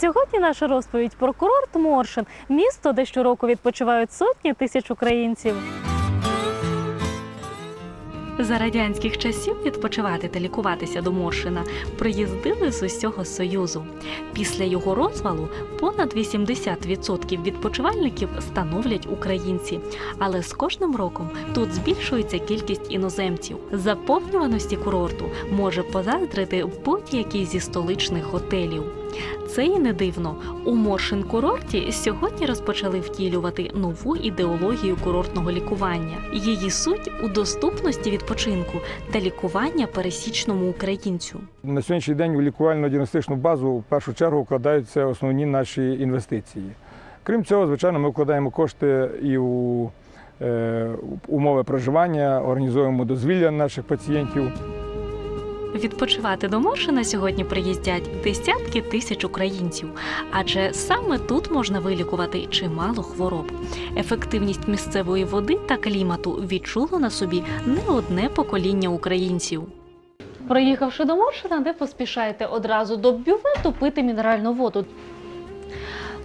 Сьогодні наша розповідь про курорт Моршин, місто, де щороку відпочивають сотні тисяч українців. За радянських часів відпочивати та лікуватися до Моршина приїздили з усього Союзу. Після його розвалу понад 80% відпочивальників становлять українці. Але з кожним роком тут збільшується кількість іноземців. Заповнюваності курорту може позаздрити будь-який зі столичних готелів. Це і не дивно. У Моршин курорті сьогодні розпочали втілювати нову ідеологію курортного лікування. Її суть у доступності відпочинку та лікування пересічному українцю. На сьогоднішній день у лікувально-діагностичну базу в першу чергу вкладаються основні наші інвестиції. Крім цього, звичайно, ми вкладаємо кошти і у е, умови проживання, організуємо дозвілля наших пацієнтів. Відпочивати до Моршина сьогодні приїздять десятки тисяч українців, адже саме тут можна вилікувати чимало хвороб. Ефективність місцевої води та клімату відчуло на собі не одне покоління українців. Приїхавши до Моршина, де поспішаєте одразу до бювету пити мінеральну воду.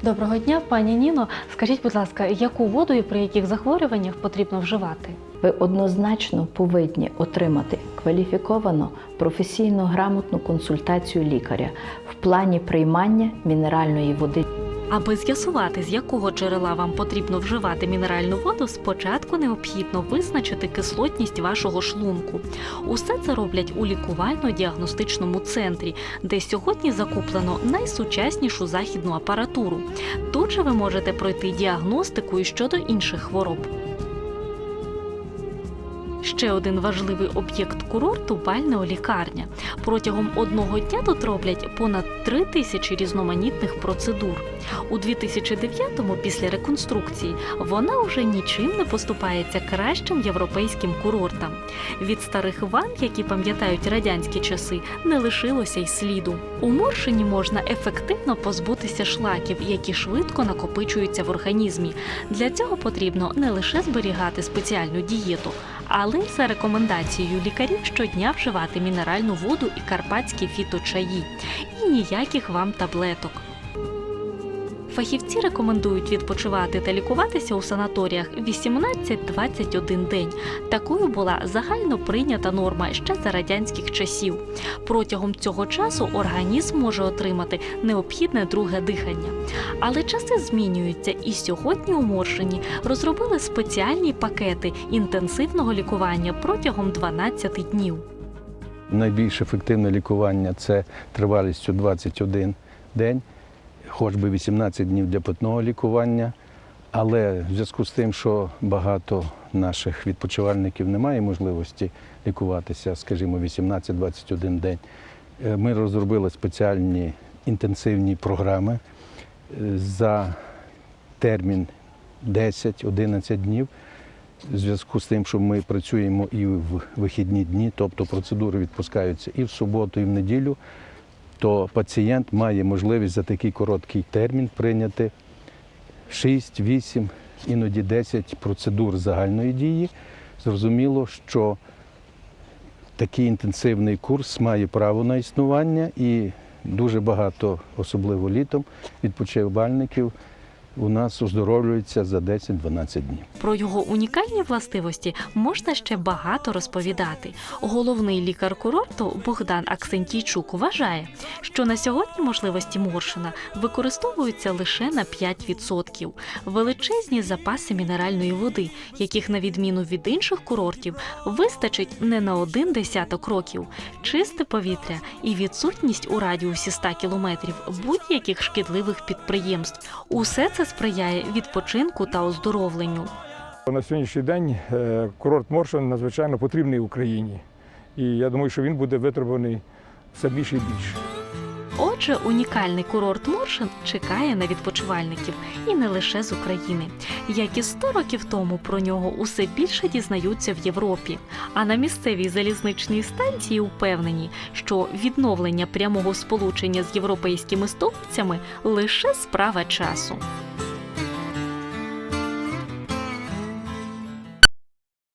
Доброго дня, пані Ніно. Скажіть, будь ласка, яку воду і при яких захворюваннях потрібно вживати? Ви однозначно повинні отримати кваліфіковану, професійно грамотну консультацію лікаря в плані приймання мінеральної води. Аби з'ясувати, з якого джерела вам потрібно вживати мінеральну воду, спочатку необхідно визначити кислотність вашого шлунку. Усе це роблять у лікувально-діагностичному центрі, де сьогодні закуплено найсучаснішу західну апаратуру. Тут же ви можете пройти діагностику і щодо інших хвороб. Ще один важливий об'єкт курорту бальнеолікарня. Протягом одного дня тут роблять понад три тисячі різноманітних процедур. У 2009-му, після реконструкції, вона вже нічим не поступається кращим європейським курортам. Від старих ванн, які пам'ятають радянські часи, не лишилося й сліду. У Моршині можна ефективно позбутися шлаків, які швидко накопичуються в організмі. Для цього потрібно не лише зберігати спеціальну дієту, але за рекомендацією лікарів щодня вживати мінеральну воду і карпатські фіточаї. І ніяких вам таблеток. Фахівці рекомендують відпочивати та лікуватися у санаторіях 18-21 день. Такою була загально прийнята норма ще за радянських часів. Протягом цього часу організм може отримати необхідне друге дихання. Але часи змінюються, і сьогодні у Моршині розробили спеціальні пакети інтенсивного лікування протягом 12 днів. Найбільш ефективне лікування це тривалістю 21 день, хоч би 18 днів для питного лікування. Але в зв'язку з тим, що багато наших відпочивальників не має можливості лікуватися, скажімо, 18-21 день, е, ми розробили спеціальні інтенсивні програми е, за термін 10-11 днів. В зв'язку з тим, що ми працюємо і в вихідні дні, тобто процедури відпускаються і в суботу, і в неділю, то пацієнт має можливість за такий короткий термін прийняти 6, 8, іноді 10 процедур загальної дії. Зрозуміло, що такий інтенсивний курс має право на існування і дуже багато, особливо літом, відпочивальників у нас оздоровлюються за 10-12 днів. Про його унікальні властивості можна ще багато розповідати. Головний лікар курорту Богдан Аксентійчук вважає, що на сьогодні можливості Моршина використовуються лише на 5%. Величезні запаси мінеральної води, яких на відміну від інших курортів вистачить не на один десяток років, чисте повітря і відсутність у радіусі 100 кілометрів будь-яких шкідливих підприємств. Усе це сприяє відпочинку та оздоровленню. На сьогоднішній день е, курорт Моршин надзвичайно потрібний Україні. І я думаю, що він буде витребуваний все більше і більше. Отже, унікальний курорт Моршин чекає на відпочивальників і не лише з України. Як і 100 років тому про нього усе більше дізнаються в Європі. А на місцевій залізничній станції упевнені, що відновлення прямого сполучення з європейськими столицями лише справа часу.